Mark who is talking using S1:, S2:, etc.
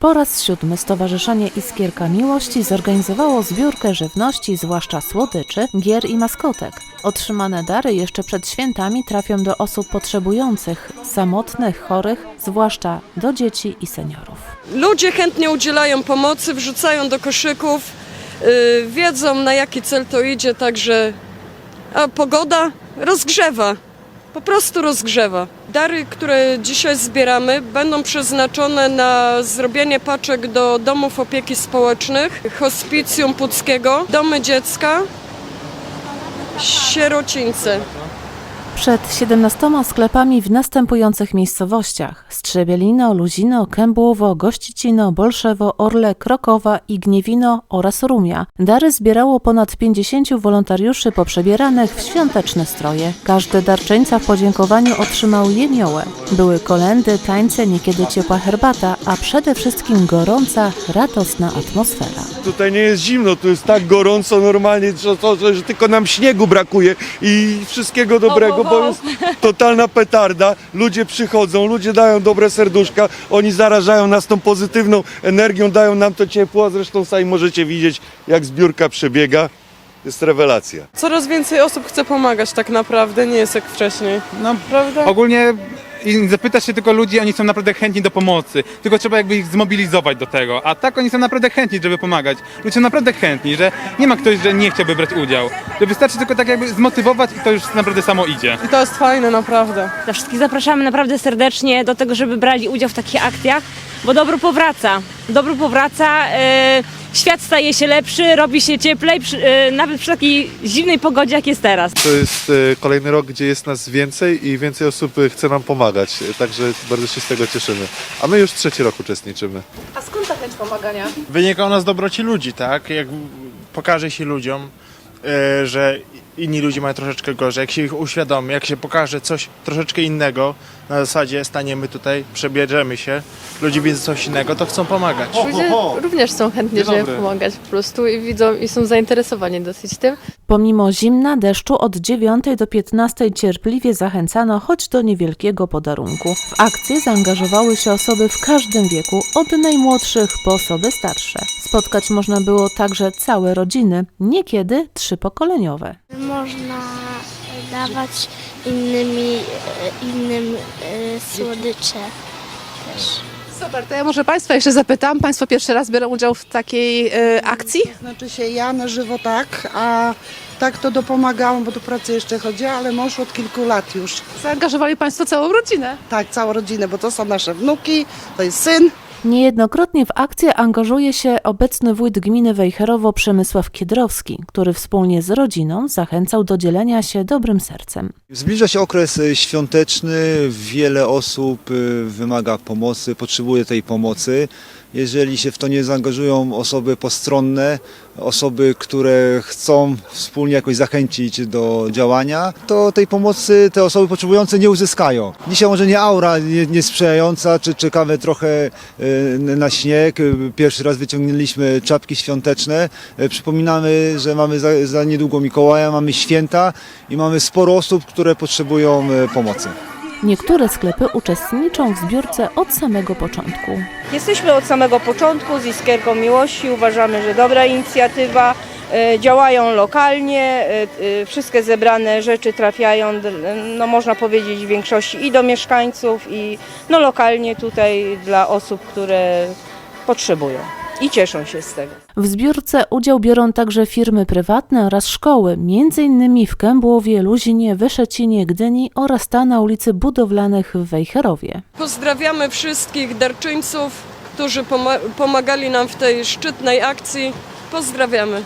S1: Po raz siódmy Stowarzyszenie Iskierka Miłości zorganizowało zbiórkę żywności, zwłaszcza słodyczy, gier i maskotek. Otrzymane dary jeszcze przed świętami trafią do osób potrzebujących, samotnych, chorych, zwłaszcza do dzieci i seniorów.
S2: Ludzie chętnie udzielają pomocy, wrzucają do koszyków, yy, wiedzą na jaki cel to idzie, także a pogoda rozgrzewa, po prostu rozgrzewa. Dary, które dzisiaj zbieramy, będą przeznaczone na zrobienie paczek do domów opieki społecznych, hospicjum Puckiego, domy dziecka, sierocińce.
S1: Przed 17 sklepami w następujących miejscowościach Strzebielino, Luzino, Kębłowo, Gościcino, Bolszewo, Orle, Krokowa i Gniewino oraz Rumia. Dary zbierało ponad 50 wolontariuszy poprzebieranych w świąteczne stroje. Każdy darczyńca w podziękowaniu otrzymał jemiołę. Były kolendy, tańce, niekiedy ciepła herbata, a przede wszystkim gorąca, radosna atmosfera.
S3: Tutaj nie jest zimno, tu jest tak gorąco normalnie, że, to, że tylko nam śniegu brakuje i wszystkiego dobrego, bo jest totalna petarda. Ludzie przychodzą, ludzie dają dobre serduszka, oni zarażają nas tą pozytywną energią, dają nam to ciepło, a zresztą sami możecie widzieć, jak zbiórka przebiega. Jest rewelacja.
S2: Coraz więcej osób chce pomagać tak naprawdę, nie jest jak wcześniej.
S4: No,
S2: Prawda?
S4: ogólnie i zapytać się tylko ludzi, oni są naprawdę chętni do pomocy, tylko trzeba jakby ich zmobilizować do tego, a tak oni są naprawdę chętni, żeby pomagać. Ludzie są naprawdę chętni, że nie ma ktoś, że nie chciałby brać udział. Że wystarczy tylko tak jakby zmotywować i to już naprawdę samo idzie.
S2: I to jest fajne naprawdę.
S5: Dla wszystkich zapraszamy naprawdę serdecznie do tego, żeby brali udział w takich akcjach, bo dobro powraca. Dobro powraca, e, świat staje się lepszy, robi się cieplej, przy, e, nawet przy takiej zimnej pogodzie, jak jest teraz.
S6: To jest e, kolejny rok, gdzie jest nas więcej i więcej osób e, chce nam pomagać, także bardzo się z tego cieszymy. A my już trzeci rok uczestniczymy.
S7: Wynika ona z dobroci ludzi, tak? Jak pokaże się ludziom, że inni ludzie mają troszeczkę gorzej, jak się ich uświadomi, jak się pokaże coś troszeczkę innego, na zasadzie staniemy tutaj, przebierzemy się, ludzie widzą coś innego, to chcą pomagać.
S8: Ludzie również są chętnie, żeby pomagać po prostu i widzą i są zainteresowani dosyć tym.
S1: Pomimo zimna, deszczu od 9 do 15 cierpliwie zachęcano choć do niewielkiego podarunku. W akcję zaangażowały się osoby w każdym wieku, od najmłodszych po osoby starsze. Spotkać można było także całe rodziny, niekiedy trzypokoleniowe.
S9: Można dawać innymi, e, innym e, słodycze też.
S10: Super, to ja może Państwa jeszcze zapytam. Państwo pierwszy raz biorą udział w takiej e, akcji?
S11: Znaczy się ja na żywo tak, a tak to dopomagałam, bo do pracy jeszcze chodziła, ale mąż od kilku lat już.
S10: Zaangażowali Państwo całą rodzinę.
S11: Tak, całą rodzinę, bo to są nasze wnuki, to jest syn.
S1: Niejednokrotnie w akcję angażuje się obecny wójt gminy Wejherowo Przemysław Kiedrowski, który wspólnie z rodziną zachęcał do dzielenia się dobrym sercem.
S12: Zbliża się okres e, świąteczny, wiele osób e, wymaga pomocy, potrzebuje tej pomocy. Jeżeli się w to nie zaangażują osoby postronne, osoby, które chcą wspólnie jakoś zachęcić do działania, to tej pomocy te osoby potrzebujące nie uzyskają. Dzisiaj może nie aura nie- niesprzyjająca, czy czekamy trochę e, na śnieg. Pierwszy raz wyciągnęliśmy czapki świąteczne. E, Przypominamy, że mamy za, za niedługo Mikołaja, mamy święta i mamy sporo osób, które potrzebują e, pomocy.
S1: Niektóre sklepy uczestniczą w zbiórce od samego początku.
S5: Jesteśmy od samego początku z Iskierką Miłości, uważamy, że dobra inicjatywa. e, Działają lokalnie, e, e, wszystkie zebrane rzeczy trafiają, no można powiedzieć w większości i do mieszkańców, i no lokalnie tutaj dla osób, które potrzebują i cieszą się z tego.
S1: W zbiórce udział biorą także firmy prywatne oraz szkoły, m.in. w Kębłowie, Luzinie, Wyszecinie, Gdyni oraz ta na ulicy Budowlanych w Wejherowie.
S2: Pozdrawiamy wszystkich darczyńców, którzy poma- pomagali nam w tej szczytnej akcji. Pozdrawiamy.